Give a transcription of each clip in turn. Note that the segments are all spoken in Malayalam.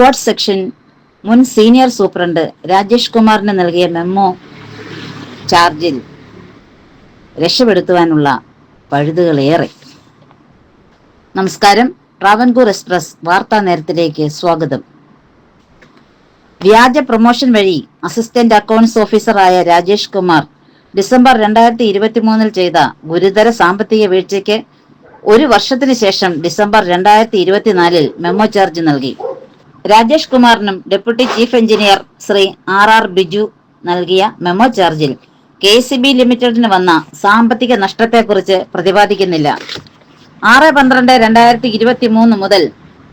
ഫോർത്ത് സെക്ഷൻ മുൻ സീനിയർ സൂപ്രണ്ട് രാജേഷ് കുമാറിന് നൽകിയ മെമ്മോ ചാർജിൽ രക്ഷപ്പെടുത്തുവാനുള്ള പഴുതുകളേറെ. നമസ്കാരം. ട്രാവൻകൂർ എക്സ്പ്രസ് വാർത്താ നേരത്തിലേക്ക് സ്വാഗതം. വ്യാജ പ്രൊമോഷൻ വഴി അസിസ്റ്റന്റ് അക്കൗണ്ട്സ് ഓഫീസറായ രാജേഷ് കുമാർ ഡിസംബർ രണ്ടായിരത്തി ഇരുപത്തി മൂന്നിൽ ചെയ്ത ഗുരുതര സാമ്പത്തിക വീഴ്ചയ്ക്ക് ഒരു വർഷത്തിന് ശേഷം ഡിസംബർ രണ്ടായിരത്തി ഇരുപത്തിനാലിൽ മെമ്മോ ചാർജ് നൽകി. Rajesh കുമാറിനും deputy chief engineer Shri R R Biju നൽകിയ മെമ്മോ ചാർജിൽ കെ സി ബി ലിമിറ്റഡിന് വന്ന സാമ്പത്തിക നഷ്ടത്തെക്കുറിച്ച് പ്രതിപാദിക്കുന്നില്ല. ആറ് പന്ത്രണ്ട് രണ്ടായിരത്തി ഇരുപത്തി മൂന്ന് മുതൽ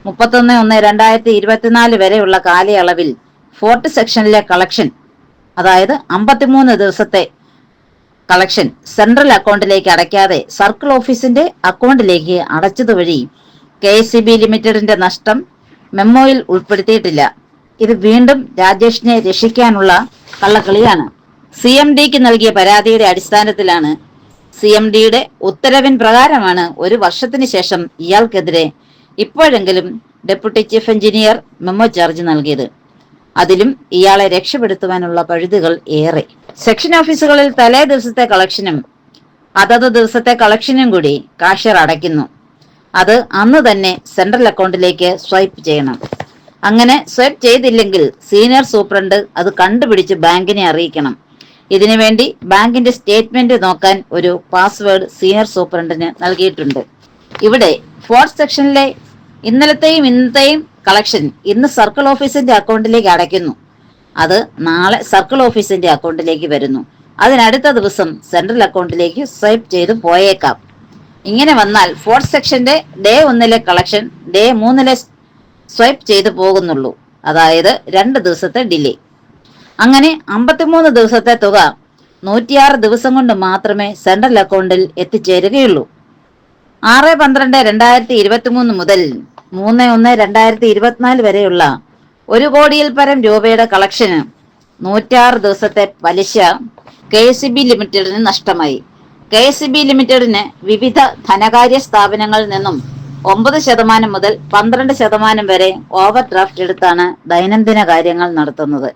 മുപ്പത്തൊന്ന് ഒന്ന് രണ്ടായിരത്തി ഇരുപത്തിനാല് വരെയുള്ള കാലയളവിൽ ഫോർട്ട് സെക്ഷനിലെ കളക്ഷൻ അതായത് അമ്പത്തിമൂന്ന് ദിവസത്തെ കളക്ഷൻ സെൻട്രൽ അക്കൗണ്ടിലേക്ക് അടയ്ക്കാതെ സർക്കിൾ ഓഫീസിന്റെ അക്കൗണ്ടിലേക്ക് അടച്ചതുവഴി കെ എസ് സി ബി ലിമിറ്റഡിന്റെ നഷ്ടം മെമ്മോയിൽ ഉൾപ്പെടുത്തിയിട്ടില്ല. ഇത് വീണ്ടും രാജേഷിനെ രക്ഷിക്കാനുള്ള കള്ളക്കളിയാണ്. സി എം ഡിക്ക് നൽകിയ പരാതിയുടെ അടിസ്ഥാനത്തിലാണ് സി എം ഡിയുടെ ഉത്തരവിൻ പ്രകാരമാണ് ഒരു വർഷത്തിന് ശേഷം ഇയാൾക്കെതിരെ ഇപ്പോഴെങ്കിലും deputy chief engineer memo charge നൽകിയത്. അതിലും ഇയാളെ രക്ഷപ്പെടുത്തുവാനുള്ള പഴുതുകൾ ഏറെ. സെക്ഷൻ ഓഫീസുകളിൽ തലേ ദിവസത്തെ കളക്ഷനും അതത് ദിവസത്തെ കളക്ഷനും കൂടി കാഷ്യർ അടയ്ക്കുന്നു. അത് അന്ന് തന്നെ സെൻട്രൽ അക്കൗണ്ടിലേക്ക് സ്വൈപ്പ് ചെയ്യണം. അങ്ങനെ സ്വൈപ്പ് ചെയ്തില്ലെങ്കിൽ സീനിയർ സൂപ്രണ്ട് അത് കണ്ടുപിടിച്ച് ബാങ്കിനെ അറിയിക്കണം. ഇതിനുവേണ്ടി ബാങ്കിന്റെ സ്റ്റേറ്റ്മെന്റ് നോക്കാൻ ഒരു പാസ്വേഡ് സീനിയർ സൂപ്രണ്ടിന് നൽകിയിട്ടുണ്ട്. ഇവിടെ ഫോർത്ത് സെക്ഷനിലെ ഇന്നലത്തെയും ഇന്നത്തെയും കളക്ഷൻ ഇന്ന് സർക്കിൾ ഓഫീസിന്റെ അക്കൗണ്ടിലേക്ക് അടയ്ക്കുന്നു. അത് നാളെ സർക്കിൾ ഓഫീസിന്റെ അക്കൗണ്ടിലേക്ക് വരുന്നു. അതിനടുത്ത ദിവസം സെൻട്രൽ അക്കൗണ്ടിലേക്ക് സ്വൈപ്പ് ചെയ്ത് പോയേക്കാം. ഇങ്ങനെ വന്നാൽ ഫോർത്ത് സെക്ഷന്റെ ഡേ ഒന്നിലെ കളക്ഷൻ ഡേ മൂന്നിലെ സ്വൈപ്പ് ചെയ്തു പോകുന്നുള്ളൂ. അതായത് രണ്ട് ദിവസത്തെ ഡിലേ അങ്ങനെ അമ്പത്തിമൂന്ന് ദിവസത്തെ തുക നൂറ്റിയാറ് ദിവസം കൊണ്ട് മാത്രമേ സെൻട്രൽ അക്കൗണ്ടിൽ എത്തിച്ചേരുകയുള്ളൂ. ആറ് പന്ത്രണ്ട് രണ്ടായിരത്തി ഇരുപത്തി മൂന്ന് മുതൽ മൂന്ന് ഒന്ന് രണ്ടായിരത്തി ഇരുപത്തിനാല് വരെയുള്ള ഒരു കോടിയിൽ പരം രൂപയുടെ കളക്ഷന് നൂറ്റാറ് ദിവസത്തെ പലിശ കെ എസ് ബി ലിമിറ്റഡിന് നഷ്ടമായി. കെ എസ് ബി ലിമിറ്റഡിന് വിവിധ ധനകാര്യ സ്ഥാപനങ്ങളിൽ നിന്നും ഒമ്പത് ശതമാനം മുതൽ പന്ത്രണ്ട് ശതമാനം വരെ ഓവർ ഡ്രാഫ്റ്റ് എടുത്താണ് ദൈനംദിന കാര്യങ്ങൾ നടത്തുന്നത്.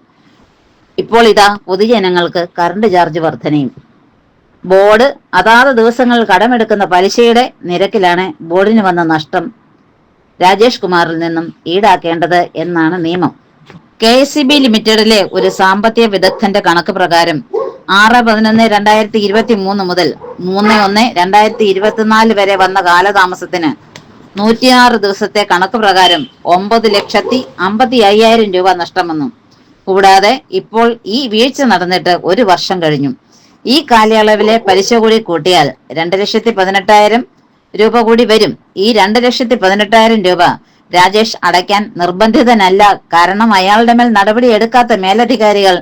ഇപ്പോൾ ഇതാ പൊതുജനങ്ങൾക്ക് കറണ്ട് ചാർജ് വർധനയും. ബോർഡ് അതാത് ദിവസങ്ങളിൽ കടമെടുക്കുന്ന പലിശയുടെ നിരക്കിലാണ് ബോർഡിന് വന്ന നഷ്ടം രാജേഷ് കുമാറിൽ നിന്നും ഈടാക്കേണ്ടത് എന്നാണ് നിയമം. കെ എസ് സി ബി ലിമിറ്റഡിലെ ഒരു സാമ്പത്തിക വിദഗ്ധന്റെ കണക്ക് പ്രകാരം ആറ് പതിനൊന്ന് രണ്ടായിരത്തി ഇരുപത്തി മൂന്ന് മുതൽ മൂന്ന് ഒന്ന് രണ്ടായിരത്തി ഇരുപത്തിനാല് വരെ വന്ന കാലതാമസത്തിന് നൂറ്റിയാറ് ദിവസത്തെ കണക്ക് പ്രകാരം ഒമ്പത് ലക്ഷത്തി അമ്പത്തി അയ്യായിരം രൂപ നഷ്ടം വന്നു കൂടാതെ ഇപ്പോൾ ഈ വീഴ്ച നടന്നിട്ട് ഒരു വർഷം കഴിഞ്ഞു. ഈ കാലയളവിലെ പലിശ കൂടി കൂട്ടിയാൽ രണ്ട് ലക്ഷത്തി പതിനെട്ടായിരം രൂപ കൂടി വരും. ഈ രണ്ട് ലക്ഷത്തി പതിനെട്ടായിരം രൂപ രാജേഷ് അടയ്ക്കാൻ നിർബന്ധിതനല്ല. കാരണം അയാളുടെ മേൽ നടപടി എടുക്കാത്ത മേലധികാരികൾ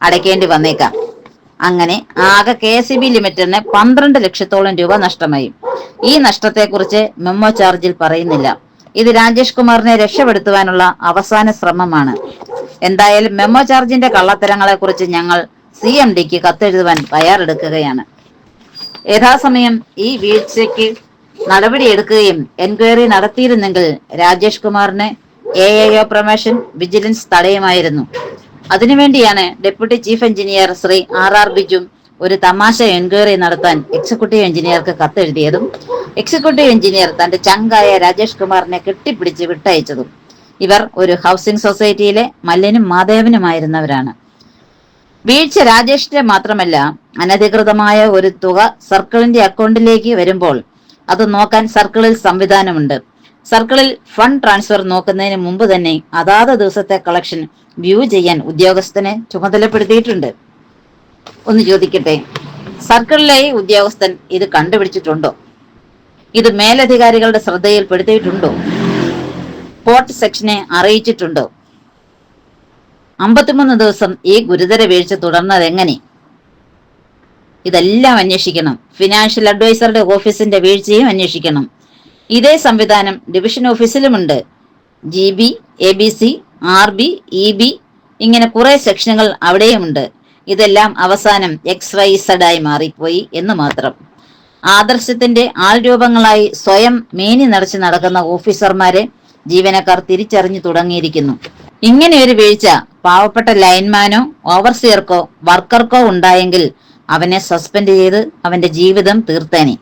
അടയ്ക്കേണ്ടി വന്നേക്കാം. അങ്ങനെ ആകെ കെ എസ് ബി ലിമിറ്റഡിന് പന്ത്രണ്ട് ലക്ഷത്തോളം രൂപ നഷ്ടമായി. ഈ നഷ്ടത്തെ കുറിച്ച് മെമ്മോ ചാർജിൽ പറയുന്നില്ല. ഇത് രാജേഷ് കുമാറിനെ രക്ഷപ്പെടുത്തുവാനുള്ള അവസാന ശ്രമമാണ്. എന്തായാലും മെമ്മോ ചാർജിന്റെ കള്ളത്തരങ്ങളെ കുറിച്ച് ഞങ്ങൾ സി എം ഡിക്ക് കത്തെഴുതുവാൻ തയ്യാറെടുക്കുകയാണ്. യഥാസമയം ഈ വീഴ്ചയ്ക്ക് നടപടിയെടുക്കുകയും എൻക്വയറി നടത്തിയിരുന്നെങ്കിൽ രാജേഷ് കുമാറിന് എ എ പ്രൊമോഷൻ വിജിലൻസ് തടയുമായിരുന്നു. അതിനുവേണ്ടിയാണ് deputy chief engineer Shri R R ബിജും ഒരു തമാശ എൻക്വയറി നടത്താൻ എക്സിക്യൂട്ടീവ് എഞ്ചിനീയർക്ക് കത്തെഴുതിയതും എക്സിക്യൂട്ടീവ് എഞ്ചിനീയർ തന്റെ ചങ്കായ രാജേഷ് കുമാറിനെ കെട്ടിപ്പിടിച്ച് വിട്ടയച്ചതും. ഇവർ ഒരു ഹൗസിംഗ് സൊസൈറ്റിയിലെ മല്ലനും മാധേവനുമായിരുന്നവരാണ്. വീഴ്ച രാജേഷിന്റെ മാത്രമല്ല അനധികൃതമായ ഒരു തുക സർക്കിളിന്റെ അക്കൗണ്ടിലേക്ക് വരുമ്പോൾ അത് നോക്കാൻ സർക്കിളിൽ സംവിധാനമുണ്ട്. സർക്കിളിൽ ഫണ്ട് ട്രാൻസ്ഫർ നോക്കുന്നതിന് മുമ്പ് തന്നെ അതാത് ദിവസത്തെ കളക്ഷൻ വ്യൂ ചെയ്യാൻ ഉദ്യോഗസ്ഥനെ ചുമതലപ്പെടുത്തിയിട്ടുണ്ട്. ഒന്ന് ചോദിക്കട്ടെ സർക്കിളിലെ ഉദ്യോഗസ്ഥൻ ഇത് കണ്ടുപിടിച്ചിട്ടുണ്ടോ? ഇത് മേലധികാരികളുടെ ശ്രദ്ധയിൽപ്പെടുത്തിയിട്ടുണ്ടോ? പോർട്ട് സെക്ഷനെ അറിയിച്ചിട്ടുണ്ടോ? അമ്പത്തിമൂന്ന് ദിവസം ഈ ഗുരുതര വീഴ്ച തുടർന്നത് എങ്ങനെ? ഇതെല്ലാം അന്വേഷിക്കണം. ഫിനാൻഷ്യൽ അഡ്വൈസറുടെ ഓഫീസിന്റെ വീഴ്ചയും അന്വേഷിക്കണം. ഇതേ സംവിധാനം division ഓഫീസിലുമുണ്ട്. G B A B C R B E B ഇങ്ങനെ കുറെ സെക്ഷനുകൾ അവിടെയുമുണ്ട്. ഇതെല്ലാം അവസാനം എക്സ് വൈ സെഡ് ആയി മാറിപ്പോയി എന്ന് മാത്രം. ആദർശത്തിന്റെ ആൾരൂപങ്ങളായി സ്വയം മേനി നിറച്ച് നടക്കുന്ന ഓഫീസർമാരെ ജീവനക്കാർ തിരിച്ചറിഞ്ഞു തുടങ്ങിയിരിക്കുന്നു. ഇങ്ങനെ ഒരു വീഴ്ച പാവപ്പെട്ട ലൈൻമാനോ ഓവർസിയർക്കോ വർക്കർക്കോ ഉണ്ടായെങ്കിൽ അവനെ സസ്പെൻഡ് ചെയ്ത് അവന്റെ ജീവിതം തീർത്തേനെ.